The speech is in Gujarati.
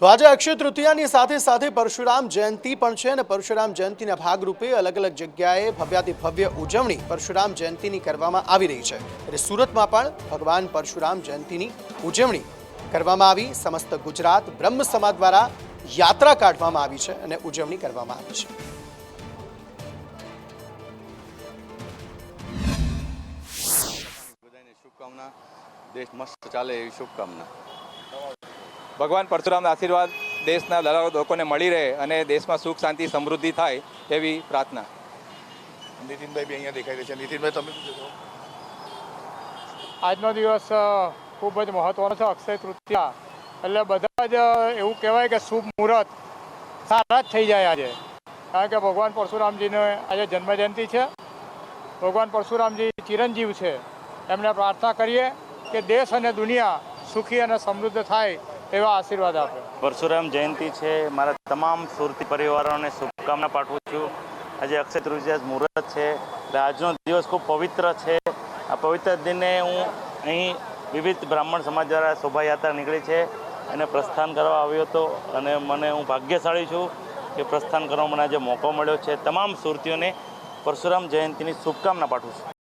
તો આજે અક્ષય તૃતીયાની સાથે સાથે પરશુરામ જયંતિ પણ છે અને પરશુરામ જયંતિના ભાગરૂપે અલગ અલગ જગ્યાએ ભવ્યાતિ ભવ્ય ઉજવણી પરશુરામ જયંતિની કરવામાં આવી રહી છે. એટલે સુરતમાં પણ ભગવાન પરશુરામ જયંતિની ઉજવણી કરવામાં આવી. સમસ્ત ગુજરાત બ્રહ્મ સમાજ દ્વારા યાત્રા કાઢવામાં આવી છે અને ઉજવણી કરવામાં આવી છે. બધાને શુભકામના. દેશ મસ્ત ચાલે એવી શુભકામના. ભગવાન પરશુરામના આશીર્વાદ દેશના દલાલો લોકોને મળી રહે અને દેશમાં સુખ શાંતિ સમૃદ્ધિ થાય એવી પ્રાર્થના. નીતિનભાઈ બી અહીંયા દેખાઈ રહ્યા છે. નીતિનભાઈ તમે આજનો દિવસ ખૂબ જ મહત્વનો છે. અક્ષય તૃતીયા. એટલે બધા જ એવું કહેવાય કે શુભ મુહૂર્ત સારા જ થઈ જાય આજે. કારણ કે ભગવાન પરશુરામજીને આજે જન્મજયંતિ છે. ભગવાન પરશુરામજી ચિરંજીવ છે. એમને પ્રાર્થના કરીએ કે દેશ અને દુનિયા સુખી અને સમૃદ્ધ થાય. એવા આશીર્વાદ આપે. પરશુરામ જયંતિ છે. મારા તમામ સુરતી પરિવારોને શુભકામના પાઠવું છું. આજે અક્ષય તૃતીયા મુહૂર્ત છે. એટલે આજનો દિવસ ખૂબ પવિત્ર છે. આ પવિત્ર દિને હું અહીં વિવિધ બ્રાહ્મણ સમાજ દ્વારા શોભાયાત્રા નીકળી છે એને પ્રસ્થાન કરવા આવ્યો હતો અને મને હું ભાગ્યશાળી છું કે પ્રસ્થાન કરવા મને આજે મોકો મળ્યો છે. તમામ સુરતીઓને પરશુરામ જયંતિની શુભકામના પાઠવું છું.